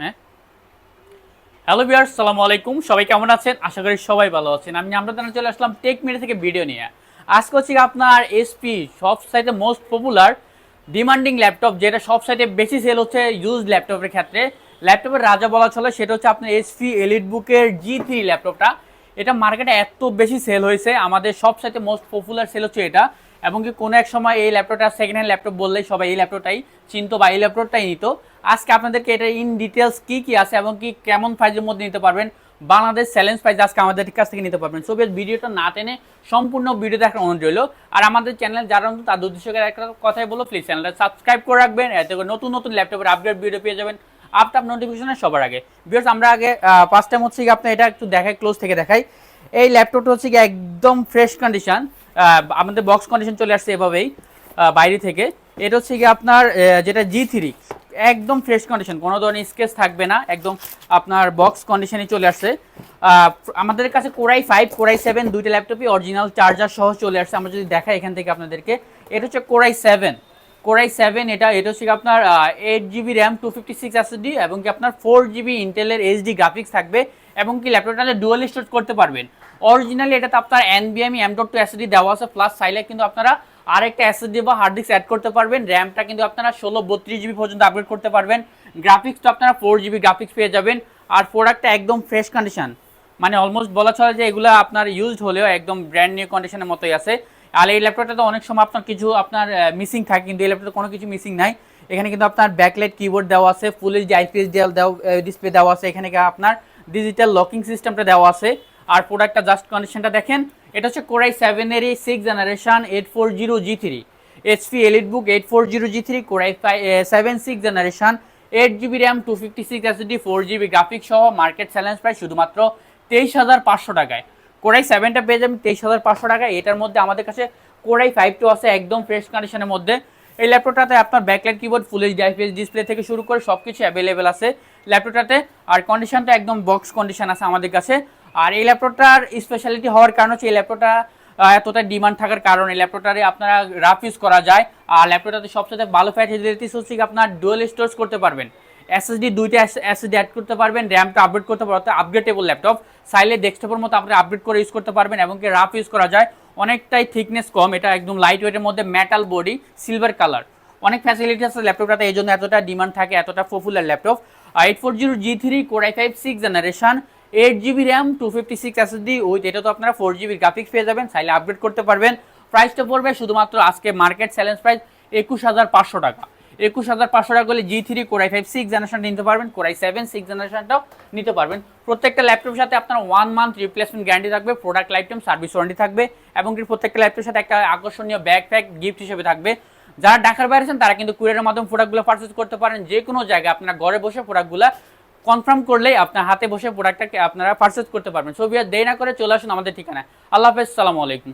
হ্যাঁ? হ্যালো বিয়ার সালামু আলাইকুম। সবাই কেমন আছেন? আশা করি সবাই ভালো আছেন। আমি আমরা চলে আসলাম টেক মিডিয়া থেকে ভিডিও নিয়ে। আজকে হচ্ছে আপনার এসপি সব সাইটে মোস্ট পপুলার ডিমান্ডিং ল্যাপটপ যেটা সব সাইটে বেশি সেল হচ্ছে ইউজ ল্যাপটপের ক্ষেত্রে। ল্যাপটপের রাজা বলা চলে, সেটা হচ্ছে আপনার এসপি এলিট বুকের জি থ্রি ল্যাপটপটা এটা মার্কেটে এত বেশি সেল হয়েছে। আমাদের সব সাইটে মোস্ট পপুলার সেল হচ্ছে এটা। এবং কি কোনো এক সময় এই ল্যাপটপটা সেকেন্ড হ্যান্ড ল্যাপটপ বললেই সবাই, এই ল্যাপটপটাই চিনতো বা এই ল্যাপটপটাই নিত। আজকে আপনাদেরকে এটা ইন ডিটেলস কি কি আছে এবং কি কেমন প্রাইজের মধ্যে নিতে পারবেন, বাংলাদেশ চ্যালেঞ্জ প্রাইজ আজকে আমাদের কাছ থেকে নিতে পারবেন। সো ভিডিওটা না টেনে সম্পূর্ণ ভিডিও দেখার অনুরোধ রইল। আর আমাদের চ্যানেল যারা নতুন, তার উদ্দেশ্য একটা কথাই বলো প্লিজ চ্যানেলটা সাবস্ক্রাইব করে রাখবেন। এতে করে নতুন নতুন ল্যাপটপের আপডেট ভিডিও পেয়ে যাবেন। আপটাপ নোটিফিকেশনে সবার আগে। বিকজ আমরা আগে ফার্স্ট টাইম হচ্ছে কি আপনি এটা একটু দেখাই ক্লোজ থেকে দেখাই। এই ল্যাপটপটা হচ্ছে কি একদম ফ্রেশ কন্ডিশন আমাদের বক্স কন্ডিশন চলে আসছে এভাবেই বাইরে থেকে। এটা হচ্ছে কি আপনার যেটা জি থ্রি একদম ফ্রেশ কন্ডিশন কোনো ধরনের স্কেচ থাকবে না, একদম আপনার বক্স কন্ডিশনে চলে আসছে। আমাদের কাছে কোরাই ফাইভ কোরাই সেভেন দুইটা ল্যাপটপই অরিজিনাল চার্জার সহ চলে আসছে, আমরা যদি দেখাই এখান থেকে আপনাদেরকে। এটা হচ্ছে কোরাই সেভেন কোরাই সেভেন এটা এটা হচ্ছে আপনার eight GB RAM two fifty six SSD এবং কি আপনার ফোর জিবি ইন্টেলের এইচডি গ্রাফিক্স থাকবে এবং কি ল্যাপটপটা ডুয়াল স্টোরেজ করতে পারবেন। অরিজিনালি এটাতে আপনার এনবিএমই এম ডট টু এসএসডি দেওয়া আছে প্লাস চাইলে কিন্তু আপনারা আরেকটা এসএসডি বা হার্ড ডিস্ক অ্যাড করতে পারবেন। র্যামটা কিন্তু আপনারা ষোলো, বত্রিশ জিবি পর্যন্ত আপগ্রেড করতে পারবেন। গ্রাফিক্স তো আপনারা ফোর জিবি গ্রাফিক্স পেয়ে যাবেন। আর প্রোডাক্টটা একদম ফ্রেশ কন্ডিশন মানে অলমোস্ট বলা চলে যে এগুলো আপনার ইউজড হলেও একদম ব্র্যান্ড নিউ কন্ডিশনের মতোই আছে। আর এই ল্যাপটপটা তো অনেক সময় আপনার কিছু আপনার মিসিং থাকে, কিন্তু এই ল্যাপটপে কোনো কিছু মিসিং নাই। এখানে কিন্তু আপনার ব্যাকলাইট কিবোর্ড দেওয়া আছে ফুল এইচডি আইপিএস ডিসপ্লে দেওয়া আছে। এখানে আপনার ডিজিটাল লকিং সিস্টেমটা দেওয়া আছে। আর প্রোডাক্টটা জাস্ট কন্ডিশনটা দেখেন, এটা হচ্ছে কোরাই সেভেনের এই six generation eight four zero G three HP elite book eight four zero G three core i seven six generation eight GB RAM two fifty six SD four GB graphic সহ market challenge প্রায় শুধুমাত্র তেইশ হাজার পাঁচশো টাকায়। Core i সেভেনটা পেয়ে যাবেন তেইশ হাজার পাঁচশো টাকায়। এটার মধ্যে আমাদের কাছে কোরাই ফাইভ টু আছে, একদম ফ্রেশ কন্ডিশনের মধ্যে। এই ল্যাপটপটাতে আপনার backlight keyboard full H D IPS display থেকে শুরু করে সব কিছু অ্যাভেলেবেল আছে ল্যাপটপটাতে আর কন্ডিশনটা একদম বক্স কন্ডিশন আছে আমাদের কাছে। আর এই ল্যাপটপটার স্পেশালিটি হওয়ার কারণ হচ্ছে এই ল্যাপটপটা আহ, এতটা ডিমান্ড থাকার কারণে ল্যাপটপটারে আপনারা রাফ ইউজ করা যায়। আর ল্যাপটপটাতে সবচেয়ে ভালো ফ্যাসিলিটিস হচ্ছে আপনার ডুয়েল স্টোরেজ করতে পারবেন। এসএসডি দুইটা এসএসডি অ্যাড করতে পারবেন র্যামটা আপডেট করতে পারবেন আপগ্রেডেবল ল্যাপটপ চাইলে ডেস্কটপের মতো আপনি আপডেট করে ইউজ করতে পারবেন এবং কি রাফ ইউজ করা যায়। অনেকটাই থিকনেস কম এটা একদম লাইট ওয়েটের মধ্যে মেটাল বডি সিলভার কালার অনেক ফ্যাসিলিটি আছে ল্যাপটপটাতে এই জন্য এতটা ডিমান্ড থাকে এতটা popular laptop eight four zero G three core i five six generation eight GB RAM two fifty six SSD with এটা তো আপনারা ফোর জিবি গ্রাফিক্স পেয়ে যাবেন, চাইলে আপগ্রেড করতে পারবেন। প্রাইসটা পড়বে শুধুমাত্র আজকে মার্কেট চ্যালেঞ্জ প্রাইস একুশ হাজার পাঁচশো টাকা। একুশ হাজার পাঁচশো টাকা করলে G three core i five six জেনারেশনটা নিতে পারবেন কোরাই সেভেন সিক্স জেনারেশনটাও নিতে পারবেন। প্রত্যেকটা ল্যাপটপের সাথে আপনার ওয়ান মান্থ রিপ্লেসমেন্ট গ্যারান্টি থাকবে product life time service warranty থাকবে, এবং প্রত্যেকটা ল্যাপটপের সাথে একটা আকর্ষণীয় ব্যাগ ফ্যাগ গিফট হিসেবে থাকবে। যারা ঢাকার বাইরে আছেন, তারা কিন্তু কুরিয়ারের মাধ্যমে প্রোডাক্টগুলো পারচেস করতে পারেন। যে কোনো জায়গায় আপনারা ঘরে বসে প্রোডাক্টগুলো কনফার্ম করলেই আপনার হাতে বসে প্রোডাক্টটাকে আপনারা পারচেস করতে পারবেন। ছবি আর দেরি না করে চলে আসুন আমাদের ঠিকানায়। আল্লাহ হাফেজ, সালামু আলাইকুম।